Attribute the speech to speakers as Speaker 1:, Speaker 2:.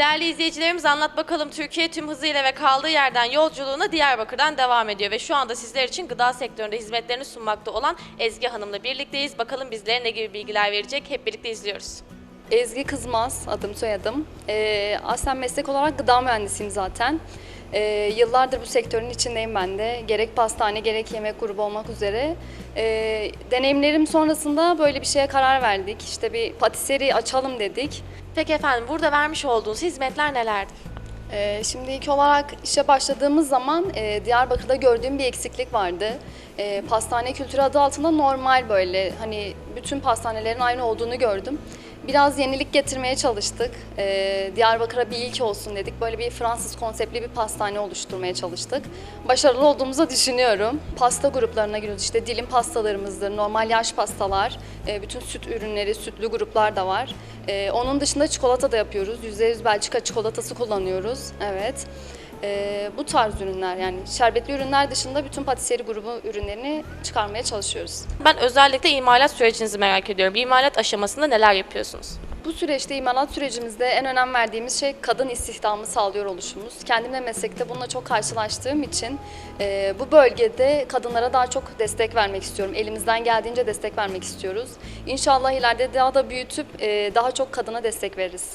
Speaker 1: Değerli izleyicilerimiz Anlat Bakalım Türkiye tüm hızıyla ve kaldığı yerden yolculuğuna Diyarbakır'dan devam ediyor. Ve şu anda sizler için gıda sektöründe hizmetlerini sunmakta olan Ezgi Hanım'la birlikteyiz. Bakalım bizlere ne gibi bilgiler verecek hep birlikte izliyoruz.
Speaker 2: Ezgi Kızmaz adım soyadım. Ee, aslen meslek olarak gıda mühendisiyim zaten. Ee, yıllardır bu sektörün içindeyim ben de. Gerek pastane gerek yemek grubu olmak üzere. Ee, deneyimlerim sonrasında böyle bir şeye karar verdik. İşte bir patiseri açalım dedik.
Speaker 1: Peki efendim burada vermiş olduğunuz hizmetler nelerdir?
Speaker 2: Ee, şimdi ilk olarak işe başladığımız zaman e, Diyarbakır'da gördüğüm bir eksiklik vardı. E, pastane kültürü adı altında normal böyle hani bütün pastanelerin aynı olduğunu gördüm. Biraz yenilik getirmeye çalıştık. E, Diyarbakır'a bir ilk olsun dedik. Böyle bir Fransız konseptli bir pastane oluşturmaya çalıştık. Başarılı olduğumuzu düşünüyorum. Pasta gruplarına giriyoruz. İşte dilim pastalarımızdır, normal yaş pastalar, e, bütün süt ürünleri, sütlü gruplar da var. E, onun dışında çikolata da yapıyoruz. %100 Belçika çikolatası kullanıyoruz. Evet. E, bu tarz ürünler yani şerbetli ürünler dışında bütün patiseri grubu ürünlerini çıkarmaya çalışıyoruz.
Speaker 1: Ben özellikle imalat sürecinizi merak ediyorum. İmalat aşamasında neler yapıyorsunuz?
Speaker 2: Bu süreçte imalat sürecimizde en önem verdiğimiz şey kadın istihdamı sağlıyor oluşumuz. Kendim de meslekte bununla çok karşılaştığım için e, bu bölgede kadınlara daha çok destek vermek istiyorum. Elimizden geldiğince destek vermek istiyoruz. İnşallah ileride daha da büyütüp e, daha çok kadına destek veririz.